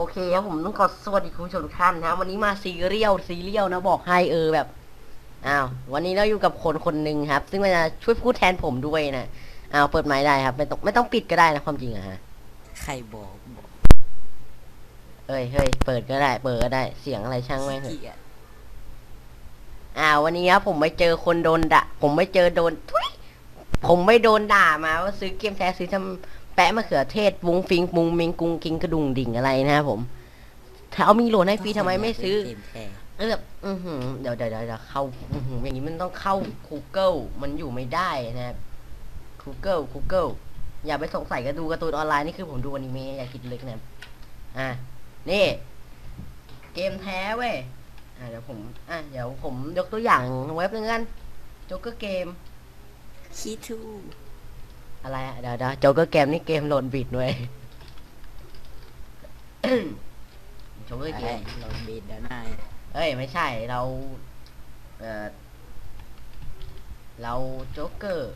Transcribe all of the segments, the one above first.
โอเคครับผมต้องขอสวัสดีคุณผู้ชมทุกท่านนะวันนี้มาซีเรียลซีเรียลนะบอกให้เออแบบอ้าววันนี้เราอยู่กับคนคนหนึ่งครับ ซึ่งมันจะช่วยพูดแทนผมด้วยนะอ้าวเปิดไม้ได้ครับ ไม่ต้องไม่ต้องปิดก็ได้นะความจริงอะฮะใครบอกบอกเอ้ยเฮ้ยเปิดก็ได้ เปิดก็ได้เสียงอะไรช่างแม่งเถขี้อะเกียจอ้าววันนี้ครับผมไม่เจอคนโดนด่าผมไม่เจอโดนทุยผมไม่โดนด่ามาว่าซื้อเกมแท้ซื้อทำ แปะมะเขือเทศวุ้งฟิงมุงมิงกุงกิงกระดุงดิ่งอะไรนะครับผมถ้าเอามีโหลดให้ฟรีทำไมไม่ซื้อเกมแท้เออแบบอือหือเดี๋ยวเดี๋ยวเดี๋ยวเข้าอือหืออย่างนี้มันต้องเข้า Google มันอยู่ไม่ได้นะครับ Google Google อย่าไปสงสัยก็ดูการ์ตูนออนไลน์นี่คือผมดูอนิเมะอย่าคิดลึกนะครับอะนี่ เกมแท้เว้ยอะเดี๋ยวผมอะเดี๋ยวผมยกตัวอย่างเว็บหนึงกันโจ๊กเกอร์เกมขี้ทู อะไรอะเดี๋ยวเดี๋ยวโจ๊กเกอร์เกมนี่เกมโหลดบิดเว้ยโจ๊กเกอร์เกอะไรมเราบีดเดี๋ยวนายเอ้ยไม่ใช่เราเออเราโจ๊กเกอร์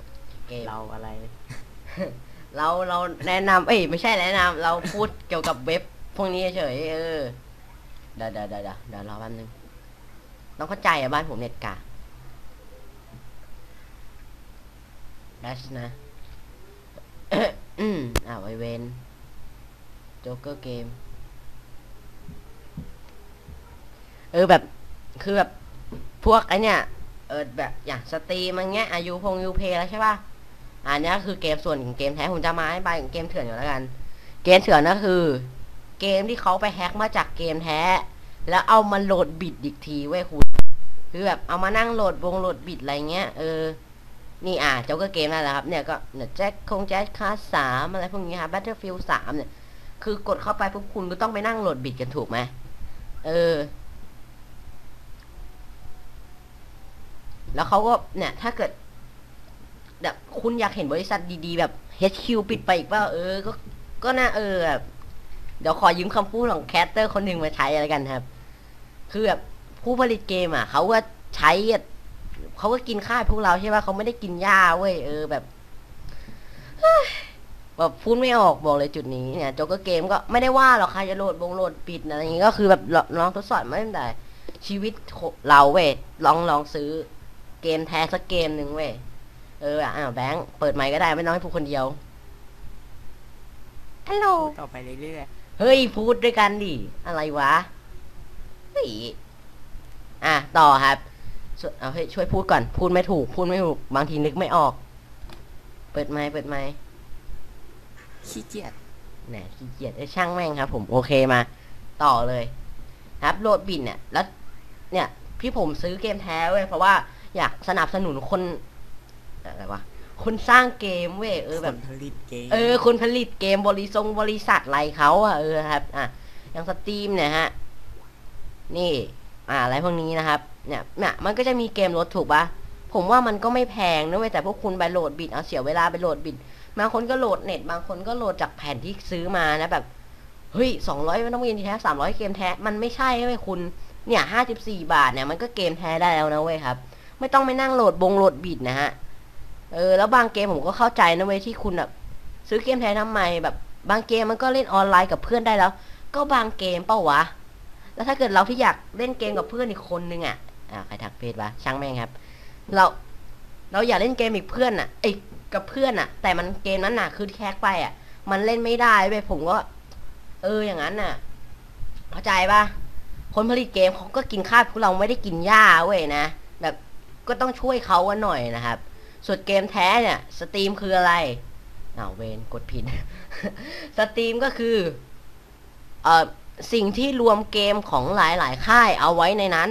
เกมเราอะไร เราเราแนะนำเอ้ยไม่ใช่แนะนำเราพูดเกี่ยวกับเว็บพวกนี้เฉยเออเดี๋ยวเดี๋ยวเดี๋ยวเดี๋ยวเดี๋ยวรอแป๊บนึงต้องเข้าใจอะบ้านผมเน็ตกาแบชนะ อืมอ่าไวเวนโจ๊กเกอร์เกม เออแบบ คือแบบ พวกไอเนี่ย เออแบบ อย่างสตรีมมันเงี้ย อายุพงยูเพแล้วใช่ป่ะ อันนี้คือเกมส่วนของเกมแท้ผมจะมาให้ใบของเกมเถื่อนอยู่แล้วกัน เกมเถื่อนก็คือ เกมที่เขาไปแฮ็กมาจากเกมแท้ แล้วเอามาโหลดบิดอีกทีเว้ยคุณ คือแบบเอามานั่งโหลดวงโหลดบิดอะไรเงี้ย เออ นี่อะเจ้าก็เกมนั่นแหละครับเนี่ยก็เนี่ยแจ็คคงแจ็คคาสามอะไรพวกนี้ครับ Battlefield สามเนี่ย คือกดเข้าไปปุ๊บคุณก็ต้องไปนั่งโหลดบิดกันถูกไหมเออ แล้วเขาก็เนี่ย ถ้าเกิด แบบคุณอยากเห็นบริษัทดีๆ แบบ HQ ปิดไปอีกเปล่าเออ ก็ก็น่าเออแบบเดี๋ยวขอยืมคำพูดของแคสเตอร์คนหนึ่งมาใช้อะไรกันครับ คือแบบผู้ผลิตเกมอะเขาก็ใช้ เขาก็กินข้าวพวกเราใช่ป่ะเขาไม่ได้กินหญ้าเว้ยเออแบบเฮ้ยแบบพูดไม่ออกบอกเลยจุดนี้เนี่ยโจ๊กเกอร์เกมก็ไม่ได้ว่าหรอกใครจะโหลดบงโหลดปิดอะไรอย่างงี้ก็คือแบบลองทดสอบไม่ได้แต่ชีวิตเราเว้ยลองลองซื้อ เกมแท้สักเกมหนึ่งเว้ยเอออะอ้าวแบงค์เปิดไมค์ก็ได้ไม่ต้องให้พูดคนเดียวฮัลโหลพูดต่อไปเรื่อยเฮ้ยพูดด้วยกันดิอะไรวะเฮ้ยอะต่อครับช่วย เอาให้ยช่วยพูดก่อน พูดไม่ถูก พูดไม่ถูก บางทีนึกไม่ออก เปิดไมค์เปิดไมค์ๆขี้เกียจแหนขี้เกียจไอ้ยช่างแม่งครับ ผมโอเคมา ต่อเลย ครับโหลดบินเนี่ย แล้ว เนี่ย พี่ผมซื้อเกมแท้เว้ยเพราะว่าอยากสนับสนุนคนอะไรวะคนสร้างเกมเว้ยเออแบบคนผลิตเกมเออคนผลิตเกมบริษัทบริษัทอะไรเขาอะเออครับ อะอย่างสตรีมเนี่ยฮะ นี่ อ่าอะไรพวกนี้นะครับเนี่ยเนี่ยมันก็จะมีเกมลดถูกปะผมว่ามันก็ไม่แพงนะเว้ยแต่พวกคุณไปโหลดบิดเอาเสียเวลาไปโหลดบิดบางคนก็โหลดเน็ตบางคนก็โหลดจากแผ่นที่ซื้อมานะแบบเฮ้ยสองร้อยมันต้องเกมแท้สามร้อยเกมแท้มันไม่ใช่เว้ยคุณเนี่ยห้าสิบสี่บาทเนี่ยมันก็เกมแท้ได้แล้วนะเว้ยครับ ไม่ต้องไปนั่งโหลดบงโหลดบิดนะฮะเออแล้วบางเกมผมก็เข้าใจนะเว้ยที่คุณแบบซื้อเกมแท้ทำไมแบบ บางเกมมันก็เล่นออนไลน์กับเพื่อนได้แล้ว ก็บางเกมเป้าวะ แล้วถ้าเกิดเราที่อยากเล่นเกมกับเพื่อนอีกคนนึงอะอ่าใครทักเพจวะช่างแม่งครับ เราเราอยากเล่นเกมอีกเพื่อนอะไอ้กับเพื่อนอะ แต่มันเกมนั้นน่ะคือแคกไปอะ มันเล่นไม่ได้เว้ยผมก็ เอออย่างนั้นน่ะ เข้าใจปะคนผลิตเกมเขาก็กินข้าวพวกเราไม่ได้กินหญ้าเว้ยนะแบบก็ต้องช่วยเขากันหน่อยนะครับ ส่วนเกมแท้เนี่ยสตรีมคืออะไรอ้าวเวนกดผิด สตรีมก็คือ เอ่อ สิ่งที่รวมเกมของหลายๆ ค่ายเอาไว้ในนั้น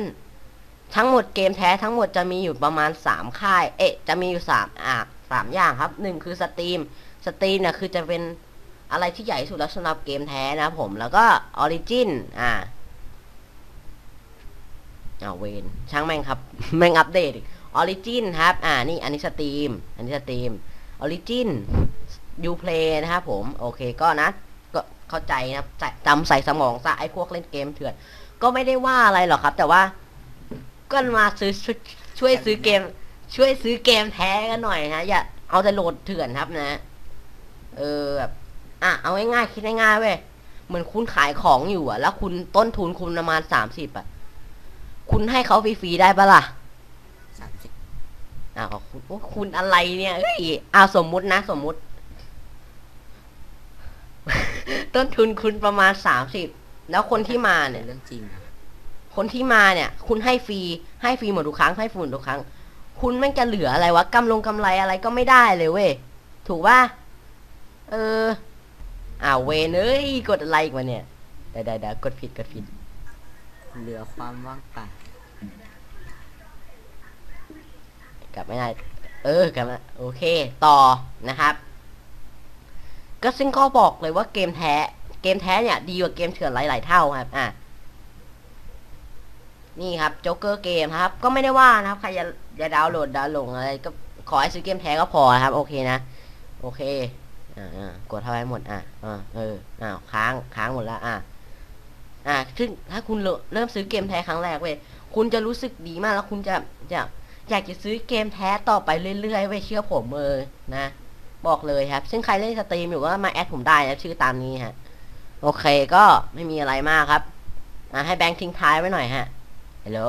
ทั้งหมดเกมแท้ทั้งหมดจะมีอยู่ประมาณ 3 ค่าย เอ๊ะ จะมีอยู่3อะสามอย่างครับหนึ่งคือสตรีมสตรีมเนี่ยคือจะเป็นอะไรที่ใหญ่ที่สุดแล้วสำหรับเกมแท้นะผมแล้วก็ออริจินอ่าอ้าเวนช่างแม่งครับ แม่งอัปเดตออริจินครับ อ่านี่อันนี้สตรีมอันนี้สตรีมออริจินยูเพลนะครับผม โอเคก็นะ เข้าใจนะครับใส่จำใส่สมองซะไอ้พวกเล่นเกมเถื่อน ก็ไม่ได้ว่าอะไรหรอกครับ แต่ว่าก็มาซื้อช่วยช่วยซื้อเกม ช่วยซื้อเกมแท้กันหน่อยนะอย่าเอาแต่โหลดเถื่อนครับนะ เออแบบอะเอาง่ายๆคิดง่ายๆเว้ยเหมือนคุณขายของอยู่อะแล้วคุณต้นทุนคุณประมาณสามสิบอะคุณให้เขาฟรีๆได้ปะล่ะสามสิบอ้าวคุณโอ้คุณอะไรเนี่ยเอ้ยอ้าวสมมุตินะสมมุติ ต้นทุนคุณประมาณสามสิบแล้วคนที่มาเนี่ย เรื่องจริงนะคนที่มาเนี่ย คุณให้ฟรีให้ฟรีหมดทุกครั้งให้ฟรีหมดทุกครั้ง คุณแม่งจะเหลืออะไรวะกำลงกำไรอะไรก็ไม่ได้เลยเว้ยถูกป่ะเอออ้าวเวนเอ้ยกดอะไรอีกวะเนี่ยเดี๋ยวเดี๋ยวเดี๋ยวกดผิดกดผิด เหลือความว่างเปล่ากลับไม่ได้ เออกลับมาโอเค ต่อนะครับ ก็ซึ่งก็บอกเลยว่าเกมแท้ เกมแท้เนี่ย ดีกว่าเกมเถื่อนหลาย ๆ เท่าครับ อะ นี่ครับโจ๊กเกอร์เกมครับ ก็ไม่ได้ว่านะครับ ใครจะจะดาวน์โหลดดาวน์ลดอะไร ก็ขอให้ซื้อเกมแท้ก็พอครับ โอเคนะ โอเค อ่ากดเท่าไหร่หมด อะอ่าเออ อ้าว ค้าง ค้างหมดแล้ว อะ อะซึ่งถ้าคุณเริ่มซื้อเกมแท้ครั้งแรกเว้ย คุณจะรู้สึกดีมากแล้วคุณจะจะอยากจะซื้อเกมแท้ต่อไปเรื่อยๆไว้ยเชื่อผมเออนะ บอกเลยครับ ซึ่งใครเล่นสตรีมอยู่ก็มาแอดผมได้นะชื่อตามนี้ฮะ โอเคก็ไม่มีอะไรมากครับอะให้แบงค์ทิ้งท้ายไว้หน่อยฮะฮัลโหล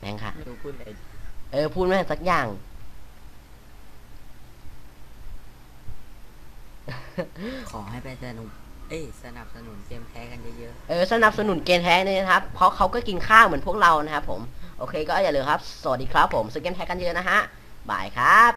แบงค์ค่ะ ไม่รู้พูดอะไรเออพูดไม่ได้สักอย่าง ขอให้ไปสนุกเอ้ยสนับสนุนเกมแท้กันเยอะเออสนับสนุนเกมแท้เนี่ยนะครับ เพราะเขาก็กินข้าวเหมือนพวกเรานะครับผม โอเคก็อย่าลืมครับ สวัสดีครับผมซื้อเกมแท้กันเยอะนะฮะ บายครับ